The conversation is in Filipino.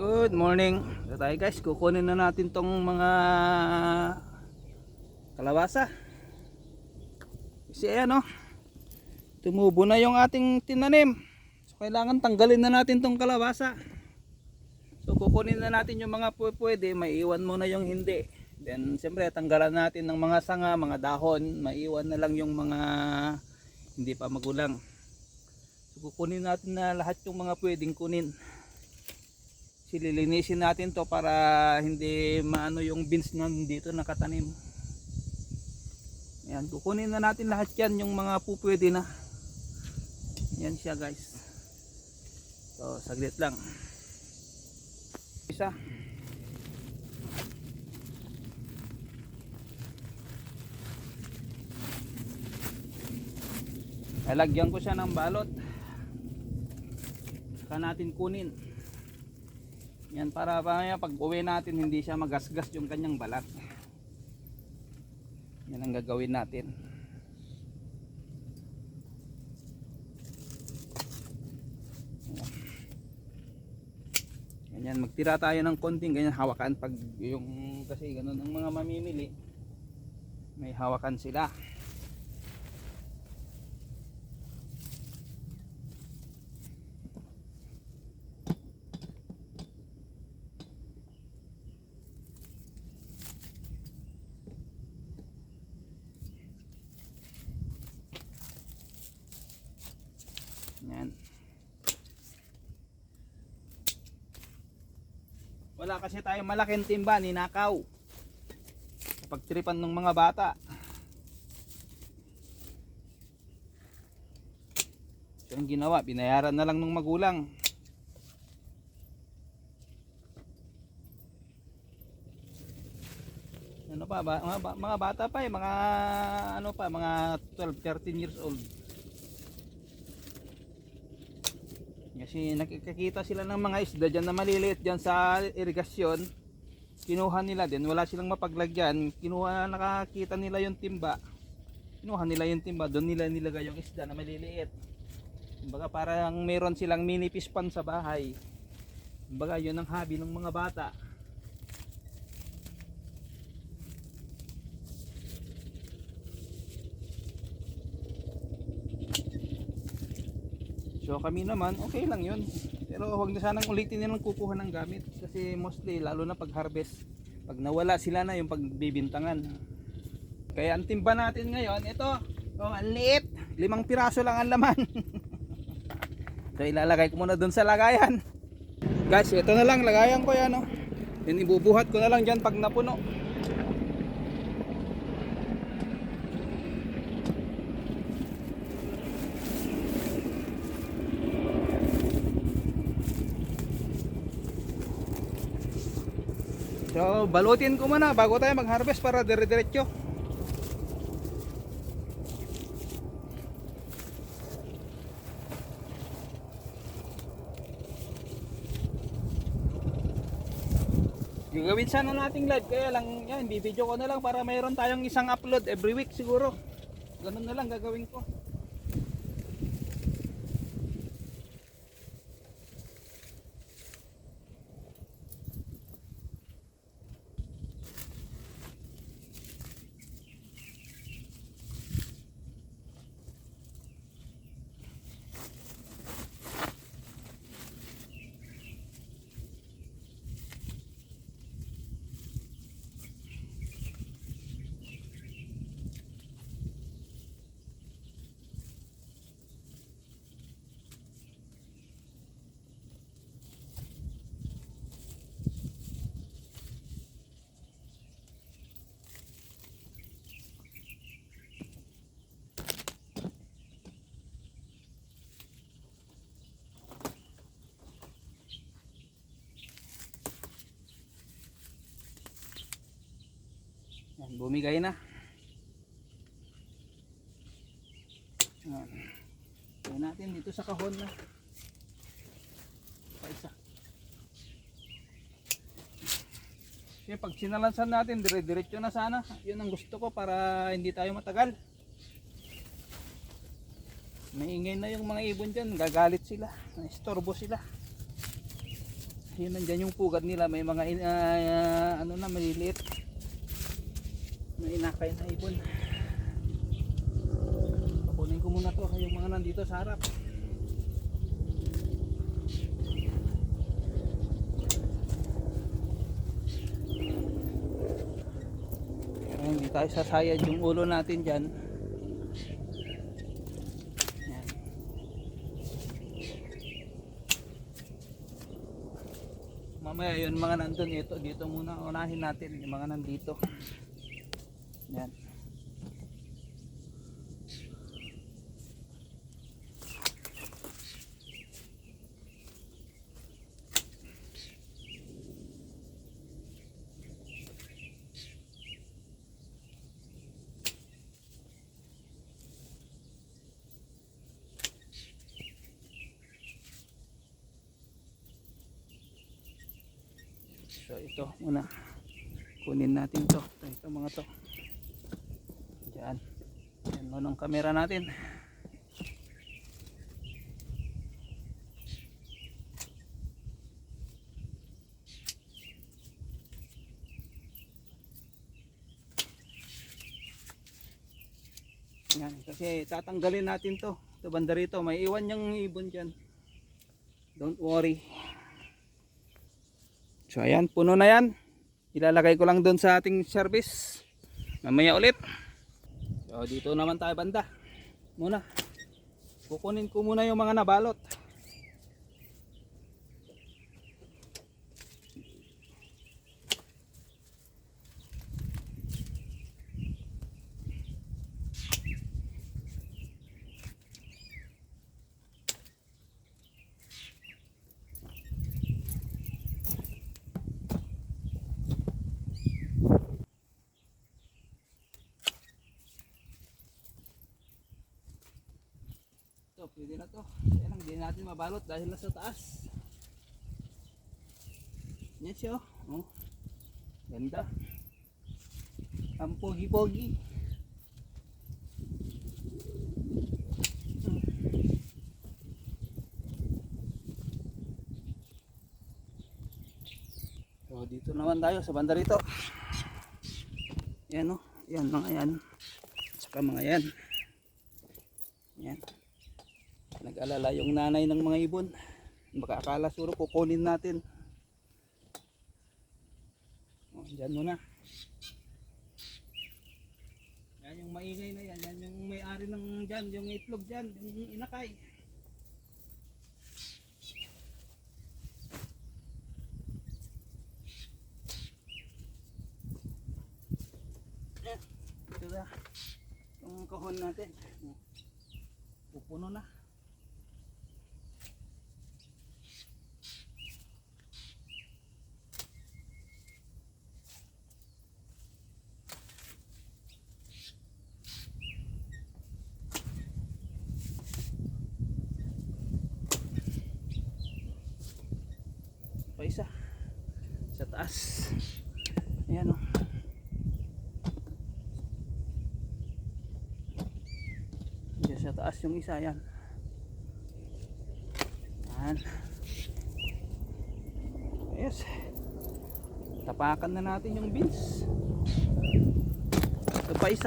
Good morning. Ito tayo guys, kukunin na natin tong mga kalabasa. Kasi ayan oh, tumubo na yung ating tinanim. So kailangan tanggalin na natin tong kalabasa. So kukunin na natin yung mga pwede, maiiwan muna yung hindi. Then siyempre tanggalan natin ng mga sanga, mga dahon, maiiwan na lang yung mga hindi pa magulang. So kukunin natin na lahat yung mga pwedeng kunin sililinisin natin to para hindi maano yung beans na dito nakatanim. Ayan, kukunin na natin lahat yan yung mga pupwede na. Yan siya guys. So saglit lang. Isa. Lalagyan ko siya ng balot. Saka natin kunin yan para mamaya pag uwi natin hindi siya magasgas yung kanyang balat. Yan ang gagawin natin. Ganyan, magtira tayo ng konting ganyan hawakan pag yung kasi ganun ang mga mamimili. May hawakan sila. Yan. Wala kasi tayong malaking timba, ninakaw. Pagtripan ng mga bata. So yung ginawa, binayaran na lang ng magulang. Ano pa ba? Mga, mga bata pa eh, mga ano pa, mga 12, 13 years old. Kasi nakikita sila ng mga isda dyan na maliliit dyan sa irigasyon. Kinuha nila din, wala silang mapaglagyan. Kinuha, nakakita nila yung timba. Kinuha nila yung timba, doon nila nilagay yung isda na maliliit. Kumbaga parang meron silang mini fish pond sa bahay. Kumbaga yun ang hobby ng mga bata. So kami naman, okay lang yun. Pero huwag na sanang ulitin nilang kukuha ng gamit. Kasi mostly, lalo na pag harvest, pag nawala sila na yung pagbibintangan. Kaya ang timba natin ngayon, ito, oh, ang liit. Limang piraso lang ang laman. so ilalagay ko muna dun sa lagayan. Guys, ito na lang, lagayan ko yan. Oh. Yan, ibubuhat ko na lang dyan pag napuno. So, balutin ko muna bago tayo mag-harvest para dire-diretso. Gagawin sana nating live kaya lang yan, bibidyo ko na lang para mayroon tayong isang upload every week siguro. Ganun na lang gagawin ko. Bumigay na. Yan. Yan natin dito sa kahon na. Pa isa. Kasi pag sinalansan natin, dire-diretso na sana. Yun ang gusto ko para hindi tayo matagal. Maingay na yung mga ibon dyan, gagalit sila, istorbo sila. yun nandyan yung pugad nila may mga ah, ano na maliliit may inakay na ibon. Kukunin ko muna to yung mga nandito sa harap. Ayan, hindi tayo sasayad yung ulo natin dyan. Mamaya yun mga nandun ito dito muna unahin natin yung mga nandito yan So ito muna. Kunin natin to. Ito, mga to. Diyan. Yan mo ng camera natin. Yan, kasi tatanggalin natin to. Ito banda rito, may iwan yung ibon dyan. Don't worry. So ayan, puno na yan. Ilalagay ko lang doon sa ating service. Mamaya ulit. So dito naman tayo banda. Muna. Kukunin ko muna yung mga nabalot. Ito, pwede na to. Kaya lang, hindi natin mabalot dahil nasa taas. Yan siya, oh. oh. Ganda. Ang pogi-pogi. So, dito naman tayo sa banda rito. Yan, oh. Yan, mga yan. Saka mga. Yan. Nag-alala yung nanay ng mga ibon. Baka akala suro kukunin natin. O, dyan muna. Yan yung maingay na yan. Yan yung may-ari ng dyan. Yung itlog dyan. Yung inakay. Ito na. Yung kahon natin. Pupuno na. Isa. Sa taas. Ayan o Diyan sa taas yung isa yan yan yes tapakan na natin yung beans ito pa isa